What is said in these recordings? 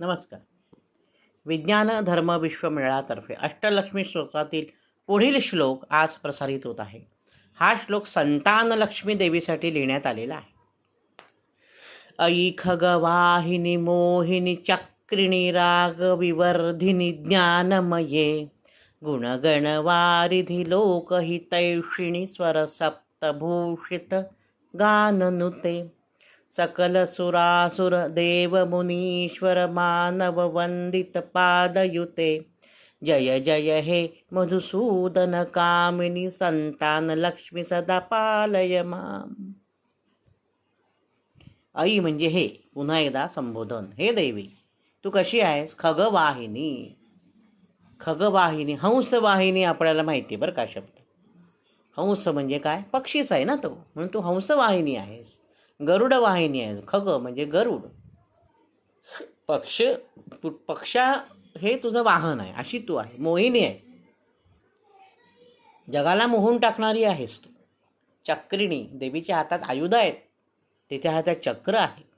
नमस्कार. विज्ञान धर्म विश्वमेळातर्फे अष्टलक्ष्मी स्तोत्रातील पुढील श्लोक आज प्रसारित होत आहे. हा श्लोक संतान लक्ष्मी देवीसाठी लिहिण्यात आलेला आहे. ऐ खगवाहिनी मोहिनी चक्रिणी राग विवर्धिनी ज्ञानमये गुणगणवारिधी लोकहितैषिणी स्वरसप्तभूषित गाननुते। सकल सुरासुर देव मुनीश्वर मानव वंदित पादयुते। जय जय हे मधुसूदन कामिनी संतान लक्ष्मी सदा पालय माम। आई म्हणजे हे पुन्हा एकदा संबोधन. हे देवी तू कशी आहेस? खगवाहिनी. खगवाहिनी हंसवाहिनी आपल्याला माहिती बरं का शब्द. हंस म्हणजे काय? पक्षीच आहे ना तो. म्हणून तू हंसवाहिनी आहेस. गरुड वाहिनी आहे. खग म्हणजे गरुड. पक्ष तू- पक्षा हे तुझं वाहन आहे. अशी तू आहे. मोहिनी आहे. जगाला मोहून टाकणारी आहेस तू. चक्रिणी देवीच्या हातात आयुध आहेत. तिच्या हातात चक्र आहे.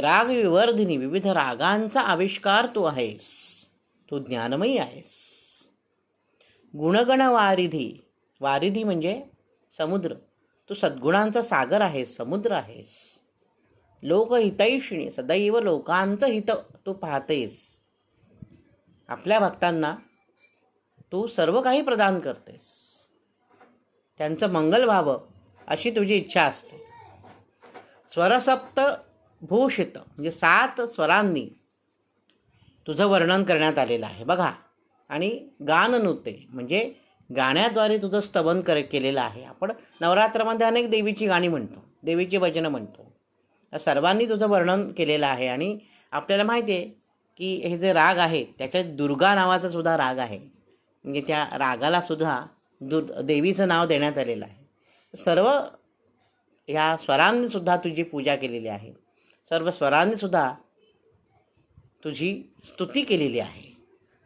राग विवर्धिनी विविध रागांचा आविष्कार तू आहेस. तू ज्ञानमयी आहेस. गुणगण वारिधी वारिधी म्हणजे समुद्र. तू सद्गुणांचा सागर आहेस समुद्र आहेस लोकहितैषिणी सदैव लोकांचं हित तू पाहतेस आपल्या भक्तांना तू सर्व काही प्रदान करतेस. त्यांचं मंगल व्हावं अशी तुझी इच्छा असते. स्वरसप्त भूषित म्हणजे सात स्वरांनी तुझं वर्णन करण्यात आलेलं आहे. बघा आणि गाननुते म्हणजे गाण्याद्वारे तुझं स्तवन कर केलेलं आहे. आपण नवरात्रामध्ये अनेक देवीची गाणी म्हणतो देवीची भजनं म्हणतो. सर्वांनी तुझं वर्णन केलेलं आहे आणि आपल्याला माहिती आहे की हे जे राग आहे त्याच्यात दुर्गा नावाचा सुद्धा राग आहे. म्हणजे त्या रागाला सुद्धा दुर् देवीचं नाव देण्यात आलेलं आहे. सर्व ह्या स्वरांनी सुद्धा तुझी पूजा केलेली आहे. सर्व स्वरांनी सुद्धा तुझी स्तुती केलेली आहे.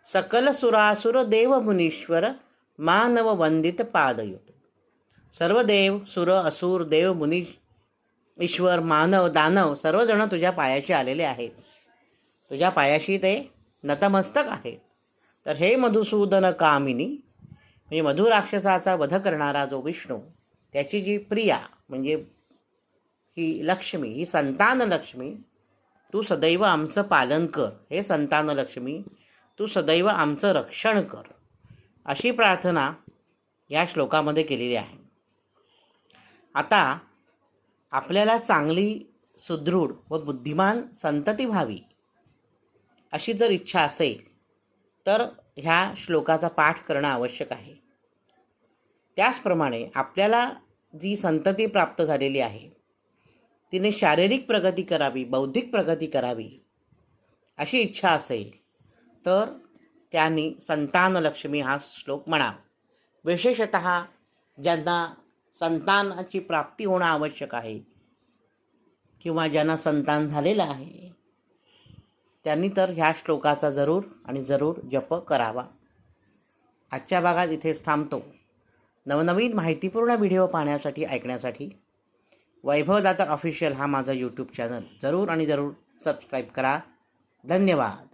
सकल सुरासुर देव मुनीश्वर मानव वंदित पादयुत सर्व देव सुर असुर देव मुनी ईश्वर मानव दानव सर्वजण तुझ्या पायाशी आलेले आहेत. तुझ्या पायाशी ते नतमस्तक आहेत. तर हे मधुसूदन कामिनी म्हणजे मधु राक्षसाचा वध करणारा जो विष्णू त्याची जी प्रिया म्हणजे ही लक्ष्मी ही संतान लक्ष्मी तू सदैव आमचं पालन कर. हे संतान लक्ष्मी तू सदैव आमचं रक्षण कर. अशी प्रार्थना या श्लोकामध्ये केलेली आहे. आता आपल्याला चांगली सुदृढ व बुद्धिमान संतती व्हावी अशी जर इच्छा असेल तर ह्या श्लोकाचा पाठ करणं आवश्यक आहे. त्याचप्रमाणे आपल्याला जी संतती प्राप्त झालेली आहे तिने शारीरिक प्रगती करावी बौद्धिक प्रगती करावी अशी इच्छा असेल तर त्यांनी संतानलक्ष्मी हा श्लोक म्हणा विशेषत ज्यांना संतानाची प्राप्ती होणं आवश्यक आहे किंवा ज्यांना संतान झालेलं आहे त्यांनी तर ह्या श्लोकाचा जरूर आणि जरूर जप करावा. आजच्या भागात इथेच थांबतो. नवनवीन माहितीपूर्ण व्हिडिओ पाहण्यासाठी ऐकण्यासाठी वैभवदाता ऑफिशियल हा माझा यूट्यूब चॅनल जरूर आणि जरूर सबस्क्राईब करा. धन्यवाद.